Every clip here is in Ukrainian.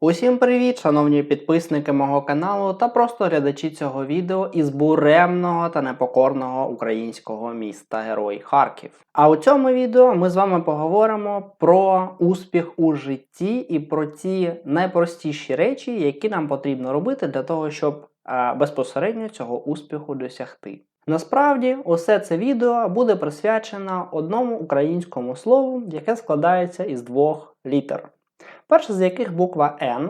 Усім привіт, шановні підписники мого каналу та просто глядачі цього відео із буремного та непокорного українського міста Герой Харків. А у цьому відео ми з вами поговоримо про успіх у житті і про ті найпростіші речі, які нам потрібно робити для того, щоб е, безпосередньо цього успіху досягти. Насправді, усе це відео буде присвячено одному українському слову, яке складається із двох літер. Перша з яких буква N,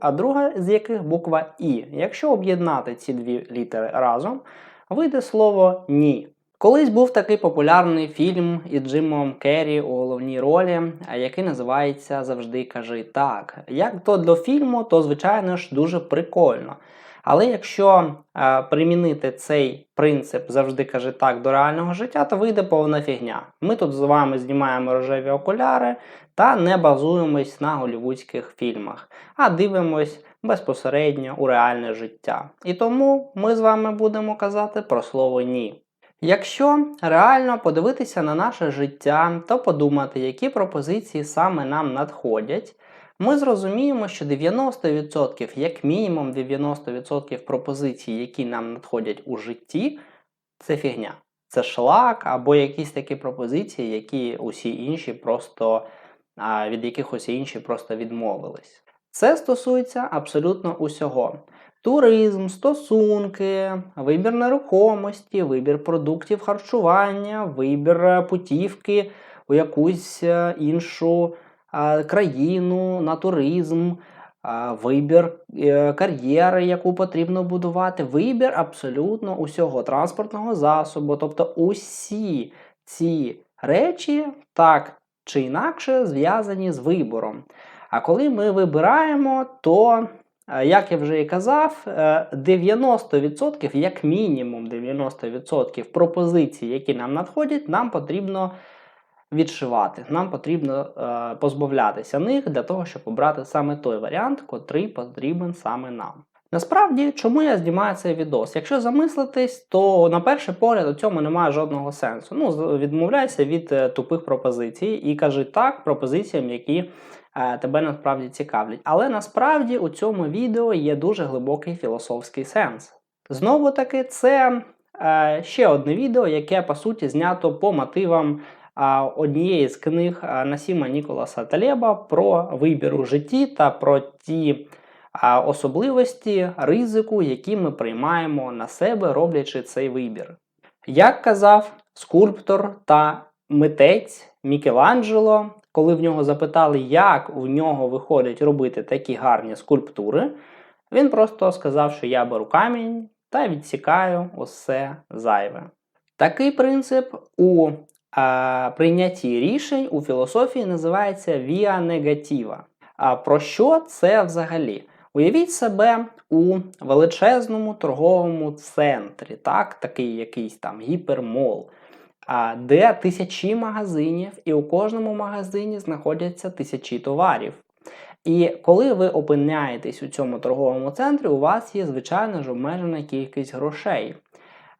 а друга з яких буква І. Якщо об'єднати ці дві літери разом, вийде слово ні. Колись був такий популярний фільм із Джимом Керрі у головній ролі, який називається Завжди кажи так. Як то для фільму, то звичайно ж дуже прикольно. Але якщо е, примінити цей принцип завжди кажи так до реального життя, то вийде повна фігня. Ми тут з вами знімаємо рожеві окуляри та не базуємось на голівудських фільмах, а дивимось безпосередньо у реальне життя. І тому ми з вами будемо казати про слово ні. Якщо реально подивитися на наше життя, то подумати, які пропозиції саме нам надходять, ми зрозуміємо, що 90%, як мінімум 90% пропозицій, які нам надходять у житті, це фігня. Це шлак або якісь такі пропозиції, які усі інші просто від яких усі інші просто відмовились. Це стосується абсолютно усього: туризм, стосунки, вибір нерухомості, вибір продуктів харчування, вибір е, путівки у якусь е, іншу країну на туризм. Вибір е, кар'єри, яку потрібно будувати, вибір абсолютно усього транспортного засобу. Тобто усі ці речі так чи інакше зв'язані з вибором. А коли ми вибираємо, то, е, як я вже і казав, е, 90%, як мінімум 90% пропозицій, які нам надходять, нам потрібно відшивати. Нам потрібно е, позбавлятися них для того, щоб обрати саме той варіант, котрий потрібен саме нам. Насправді, чому я знімаю цей відос? Якщо замислитись, то на перший погляд у цьому немає жодного сенсу. Ну, відмовляйся від е, тупих пропозицій і кажи так пропозиціям, які е, тебе насправді цікавлять. Але насправді у цьому відео є дуже глибокий філософський сенс. Знову таки, це е, ще одне відео, яке по суті знято по мотивам однієї з книг Насіма Ніколаса Талеба про вибір у житті та про ті особливості ризику, які ми приймаємо на себе, роблячи цей вибір. Як казав скульптор та митець Мікеланджело, коли в нього запитали, як у нього виходить робити такі гарні скульптури, він просто сказав, що я беру камінь та відсікаю усе зайве. Такий принцип у а, прийнятті рішень у філософії називається віа негатива. А про що це взагалі? Уявіть себе у величезному торговому центрі, так, такий якийсь там гіпермол, де тисячі магазинів, і у кожному магазині знаходяться тисячі товарів. І коли ви опиняєтесь у цьому торговому центрі, у вас є звичайно ж обмежена кількість грошей.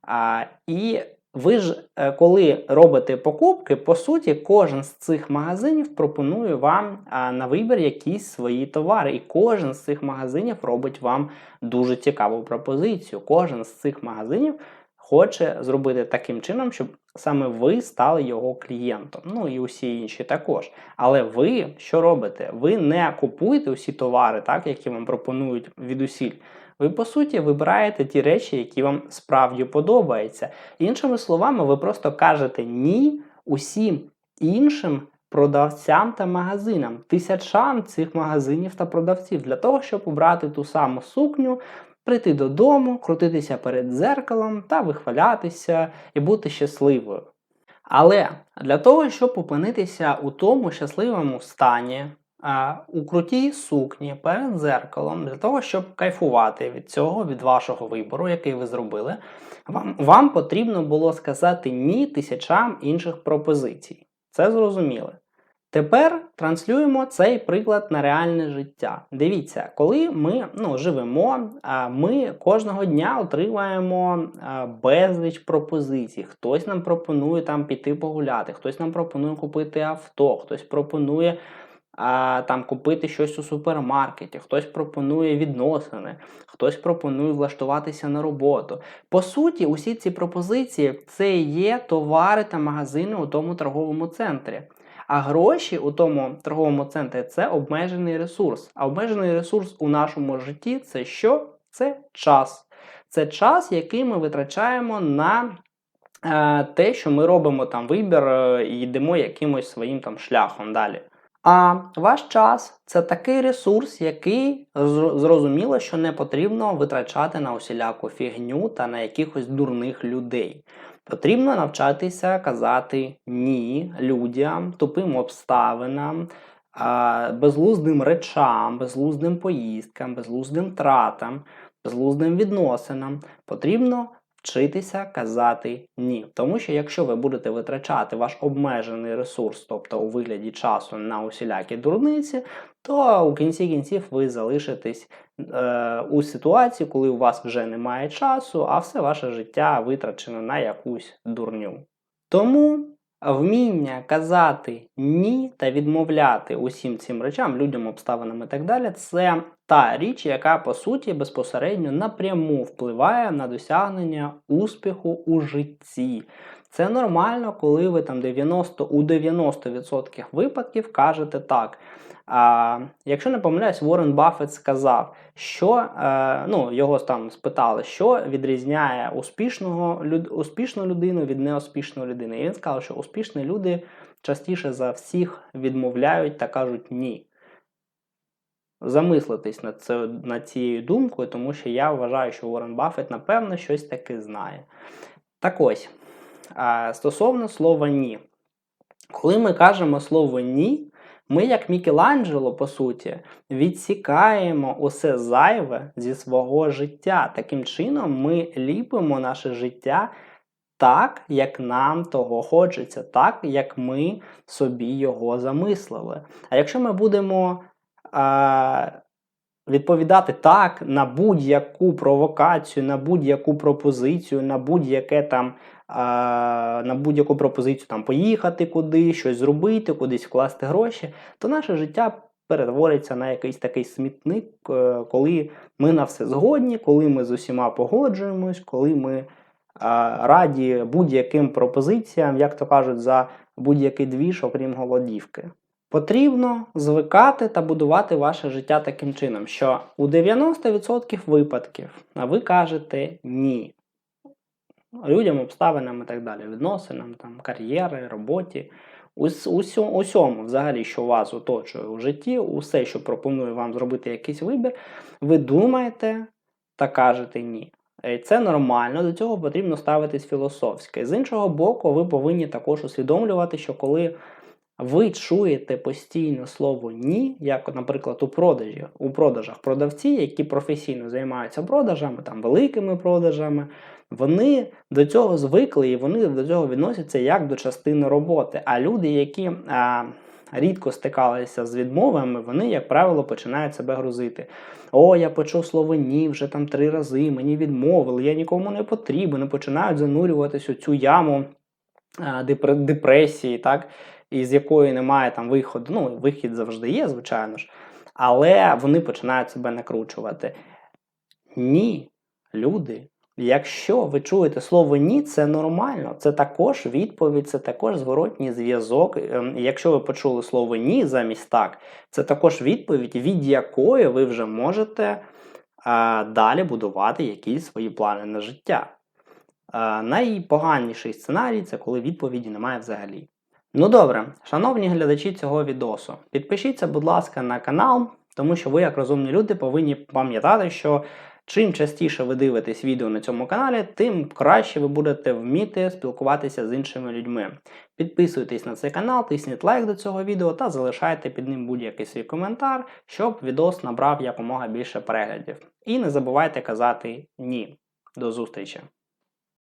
А, і ви ж, е, коли робите покупки, по суті, кожен з цих магазинів пропонує вам на вибір якісь свої товари. І кожен з цих магазинів робить вам дуже цікаву пропозицію. Кожен з цих магазинів хоче зробити таким чином, щоб саме ви стали його клієнтом. Ну і усі інші також. Але ви що робите? Ви не купуєте усі товари, так, які вам пропонують від усіль. Ви, по суті, вибираєте ті речі, які вам справді подобаються. Іншими словами, ви просто кажете ні усім іншим продавцям та магазинам, тисячам цих магазинів та продавців для того, щоб обрати ту саму сукню, прийти додому, крутитися перед дзеркалом та вихвалятися і бути щасливою. Але для того, щоб опинитися у тому щасливому стані, у крутій сукні перед дзеркалом, для того, щоб кайфувати від цього, від вашого вибору, який ви зробили, вам, вам потрібно було сказати ні тисячам інших пропозицій. Це зрозуміло. Тепер транслюємо цей приклад на реальне життя. Дивіться, коли ми ну, живемо, ми кожного дня отримуємо а, безліч пропозицій. Хтось нам пропонує там піти погуляти, хтось нам пропонує купити авто, хтось пропонує а, там купити щось у супермаркеті, хтось пропонує відносини, хтось пропонує влаштуватися на роботу. По суті, усі ці пропозиції це є товари та магазини у тому торговому центрі. А гроші у тому торговому центрі це обмежений ресурс. А обмежений ресурс у нашому житті це що? Це час. Це час, який ми витрачаємо на е, те, що ми робимо там вибір е, і йдемо якимось своїм там шляхом далі. А ваш час це такий ресурс, який зрозуміло, що не потрібно витрачати на усіляку фігню та на якихось дурних людей. Потрібно навчатися казати ні людям, тупим обставинам, а, безглуздим речам, безглуздим поїздкам, безглуздим тратам, безглуздим відносинам. Потрібно вчитися казати ні. Тому що якщо ви будете витрачати ваш обмежений ресурс, тобто у вигляді часу на усілякі дурниці, то у кінці кінців ви залишитесь е, у ситуації, коли у вас вже немає часу, а все ваше життя витрачено на якусь дурню. Тому вміння казати ні та відмовляти усім цим речам, людям, обставинам і так далі, це та річ, яка по суті безпосередньо напряму впливає на досягнення успіху у житті. Це нормально, коли ви там 90, у 90% випадків кажете так. А, якщо не помиляюсь, Уоррен Баффет сказав, що е, ну, його там спитали, що відрізняє успішного, люд, успішну людину від неуспішної людини. І він сказав, що успішні люди частіше за всіх відмовляють та кажуть ні. Замислитись над, це, над цією думкою, тому що я вважаю, що Уоррен Баффет, напевно, щось таке знає. Так ось, а, стосовно слова ні. Коли ми кажемо слово ні, ми, як Мікеланджело, по суті, відсікаємо усе зайве зі свого життя. Таким чином, ми ліпимо наше життя так, як нам того хочеться, так, як ми собі його замислили. А якщо ми будемо а, відповідати так на будь-яку провокацію, на будь-яку пропозицію, на будь-яке там на будь-яку пропозицію там поїхати куди, щось зробити, кудись вкласти гроші, то наше життя перетвориться на якийсь такий смітник, е, коли ми на все згодні, коли ми з усіма погоджуємось, коли ми раді будь-яким пропозиціям, як то кажуть, за будь-який двіж, окрім голодівки. Потрібно звикати та будувати ваше життя таким чином, що у 90% випадків ви кажете ні людям, обставинам і так далі, відносинам, там, кар'єри, роботі, ус, усьо, усьому, взагалі, що вас оточує у житті, усе, що пропонує вам зробити якийсь вибір, ви думаєте та кажете ні. Це нормально, до цього потрібно ставитись філософськи. З іншого боку, ви повинні також усвідомлювати, що коли ви чуєте постійно слово ні, як, наприклад, у продажі, у продажах продавці, які професійно займаються продажами, там великими продажами, вони до цього звикли і вони до цього відносяться як до частини роботи. А люди, які а, рідко стикалися з відмовами, вони, як правило, починають себе грузити. О, я почув слово ні вже там три рази, мені відмовили, я нікому не потрібен, починають занурюватись у цю яму депресії, так, із якої немає там виходу. Ну, вихід завжди є, звичайно ж, але вони починають себе накручувати. Ні, люди. Якщо ви чуєте слово ні, це нормально. Це також відповідь, це також зворотній зв'язок. Ем, Якщо ви почули слово ні замість так, це також відповідь, від якої ви вже можете а, далі будувати якісь свої плани на життя. А, найпоганіший сценарій це коли відповіді немає взагалі. Ну добре, шановні глядачі цього відосу, підпишіться, будь ласка, на канал, тому що ви, як розумні люди, повинні пам'ятати, що чим частіше ви дивитесь відео на цьому каналі, тим краще ви будете вміти спілкуватися з іншими людьми. Підписуйтесь на цей канал, тисніть лайк до цього відео та залишайте під ним будь-який свій коментар, щоб відос набрав якомога більше переглядів. І не забувайте казати ні. До зустрічі!